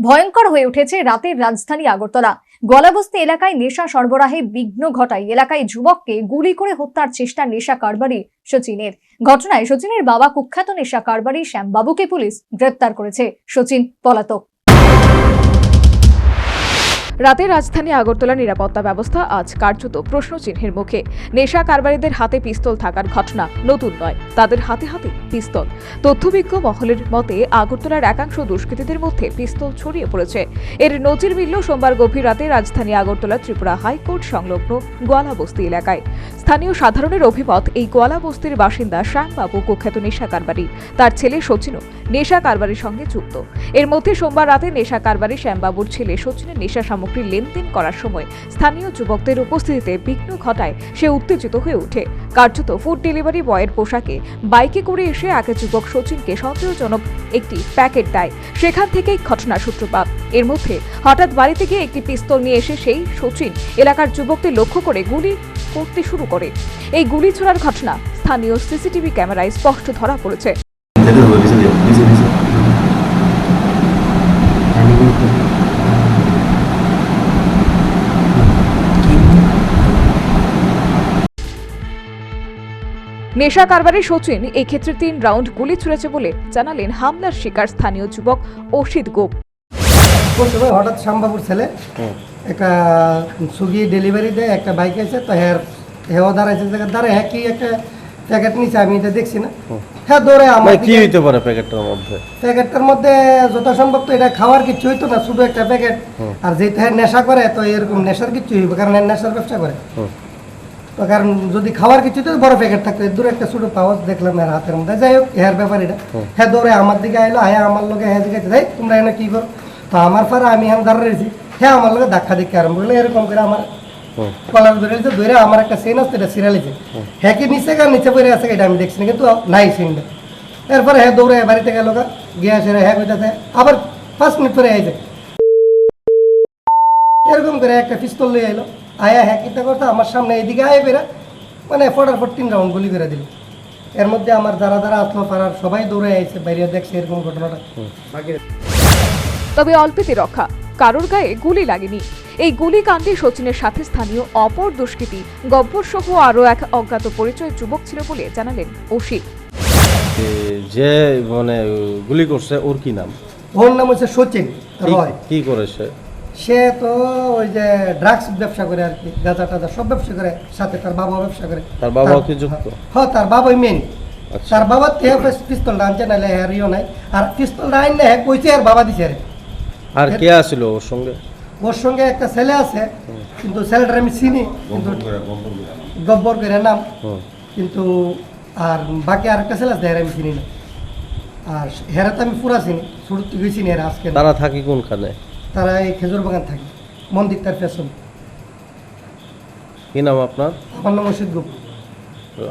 ভয়ঙ্কর হয়ে উঠেছে রাতের রাজধানী আগরতলা। গলাবস্তি এলাকায় নেশা সরবরাহে বিঘ্ন ঘটায়। এলাকায় যুবককে গুলি করে হত্যার চেষ্টা নেশা কারবারি সচিনের। ঘটনায় সচিনের বাবা কুখ্যাত নেশা কারবারি শ্যামবাবুকে পুলিশ গ্রেপ্তার করেছে। সচিন পলাতক। রাতে রাজধানী আগরতলা নিরাপত্তা ব্যবস্থা আজ কার্যত প্রশ্নচিহ্নের মুখে। নেশা কারবারিদের হাতে পিস্তল থাকার ঘটনা নতুন নয়। তাদের হাতে হাতে পিস্তল। তথ্যবিজ্ঞ মহলের মতে, আগরতলার একাংশ দুষ্কৃতীদের মধ্যে পিস্তল ছড়িয়ে পড়েছে। এর নজির মিলল সোমবার গভীর রাতে রাজধানী আগরতলা ত্রিপুরা হাইকোর্ট সংলগ্ন গোয়ালাবস্তি এলাকায়। স্থানীয় সাধারণের অভিমত, এই গোয়ালাবস্তির বাসিন্দা শ্যামবাবু কুখ্যাত নেশা কারবারি। তার ছেলে সচিনও নেশা কারবারির সঙ্গে যুক্ত। এর মধ্যে সোমবার রাতে নেশা কারবারি শ্যামবাবুর ছেলে সচিনের নেশা সামগ্রী লেনদেন করার সময় স্থানীয় যুবকদের উপস্থিতিতে বিঘ্ন ঘটায় সে উত্তেজিত হয়ে ওঠে কার্যত ফুড ডেলিভারি বয়ের পোশাকে বাইকে করে এসে একে যুবক সচিনকে সন্দেহজনক একটি প্যাকেট দেয় সেখান থেকেই ঘটনার সূত্রপাত এর মধ্যে হঠাৎ বাড়িতে গিয়ে একটি পিস্তল নিয়ে এসে সেই সচিন এলাকার যুবকদের লক্ষ্য করে গুলি করতে শুরু করে এই গুলি ছোড়ার ঘটনা স্থানীয় সিসিটিভি ক্যামেরায় স্পষ্ট ধরা পড়েছে নেশা কারবারি সচিন এই ক্ষেত্রে তিন রাউন্ড গুলি ছুড়েছে বলে জানালেন হামলার শিকার স্থানীয় যুবক অসিত গোপ। সময় হঠাৎ শ্যামবাবুর ছেলে একটা সুগি ডেলিভারি দেয় একটা বাইক আছে তো হ্যাঁ হেওয়া দাঁড়াইছে দাঁড়ায় হ্যাঁ কি একটা প্যাকেট নিচে আমি এটা দেখছি না। হ্যাঁ দৌড়ে আমার কি হইতে পারে প্যাকেটটার মধ্যে? প্যাকেটটার মধ্যে যথাসম্ভব তো এটা খাওয়ার কিছু হইতো না শুধু একটা প্যাকেট। আর যেহেতু হ্যাঁ নেশা করে তো এরকম নেশার কিছু হইব কারণ হ্যাঁ নেশার ব্যবসা করে। কারণ যদি খাওয়ার কিছু তো বড় প্যাকেট থাকতো। দূরে একটা ছোট পাওয়াজ দেখলাম এর হাতের মধ্যে। যাই হোক হ্যার ব্যাপার এটা। হ্যাঁ দৌড়ে আমার দিকে আইলো হ্যাঁ আমার লোকে হ্যাঁ দিকে যাই তোমরা এনে কি করো? তো আমার পরে আমি হ্যাঁ দাঁড়া রয়েছি। হ্যাঁ আমার লোকে ধাক্কা দিকে আরম্ভ করল। এরকম করে আমার কলার ধরে রয়েছে ধরে আমার একটা সেন আসছে এটা সিরালিছে হ্যাঁ কি নিচে গা নিচে পড়ে আছে এটা আমি দেখছি না কিন্তু নাই সেনটা এরপরে হ্যাঁ দৌড়ে বাড়িতে গেল গা গিয়ে আসে হ্যাঁ কইতাছে আবার পাঁচ মিনিট পরে আইছে। এরকম করে একটা পিস্তল লিয়ে এলো আয়া হ্যাঁ কিতা করতো? আমার সামনে এদিকে আয় বেরা মানে ফটার ফট তিন রাউন্ড গুলি করে দিল। এর মধ্যে আমার যারা যারা আসলো পাড়ার সবাই দৌড়ে আইছে বাইরে দেখছে এরকম ঘটনাটা। তবে অল্পেতে রক্ষা কারোর গায়ে গুলি লাগেনি। এই গুলি কাণ্ডে সচিনের সাথে স্থানীয় অপর দুষ্কৃতী গব্বর সহ আরও এক অজ্ঞাত পরিচয় যুবক ছিল বলে জানালেন এ, যে মানে গুলি করছে ওর কি নাম? ওর নাম হচ্ছে সচিন কি- রয়। কি করে সে সে তো ওই যে ড্রাগস ব্যবসা করে আর কি গাঁজা টাজা সব ব্যবসা করে সাথে তার বাবা ব্যবসা করে। তার বাবাও কি যুক্ত? হ্যাঁ তার বাবাই মেন আচ্ছা। তার বাবা তে পিস্তলটা আনছে নাহলে হ্যাঁ ইও নাই। আর পিস্তল আইন না হ্যাঁ কইছে আর বাবা দিছে আর। কে আসছিল ওর সঙ্গে? ওর সঙ্গে একটা ছেলে আছে কিন্তু ছেলেটার আমি চিনি কিন্তু গব্বর করে নাম। কিন্তু আর বাকি আর একটা ছেলে আছে হেরা আমি চিনি না। আর হেরা তো আমি পুরা চিনি শুরু থেকে চিনি আজকে। তারা থাকি কোনখানে? তারা এই খেজুর বাগান থাকে। মন্দির তার পেছন। কি নাম আপনার? আমার নাম অসিত গুপ্ত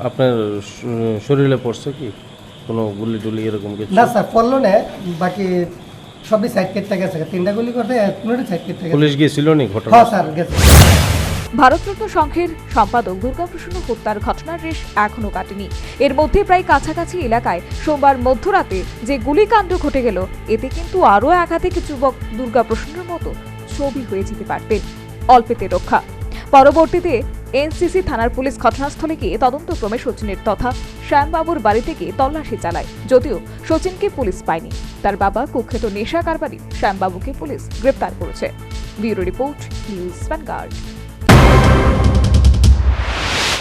আপনার শরীরে পড়ছে কি? কোনো গুলি টুলি এরকম কিছু? না স্যার পড়ল না। বাকি সবই সাইড কেটে গেছে। তিনটা গুলি করতে কোনোটা সাইড কেটে গেছে। পুলিশ গিয়েছিল নি ঘটনা হ্যাঁ স্যার গেছে। ভারতরত্ন সংঘের সম্পাদক দুর্গাপ্রসন্ন হত্যার ঘটনার রেশ এখনও কাটেনি। এর মধ্যে প্রায় কাছাকাছি এলাকায় সোমবার মধ্যরাতে যে গুলিকাণ্ড ঘটে গেল, এতে কিন্তু আরও একাধিক যুবক দুর্গাপ্রসন্নের মতো ছবি হয়ে যেতে পারতেন অল্পেতে রক্ষা। পরবর্তীতে এনসিসি থানার পুলিশ ঘটনাস্থলে গিয়ে তদন্তক্রমে সচিনের তথা শ্যামবাবুর বাড়ি থেকে তল্লাশি চালায়, যদিও সচিনকে পুলিশ পায়নি। তার বাবা কুখ্যাত নেশা কারবারি শ্যামবাবুকে পুলিশ গ্রেপ্তার করেছে। Bureau report, news Vanguard.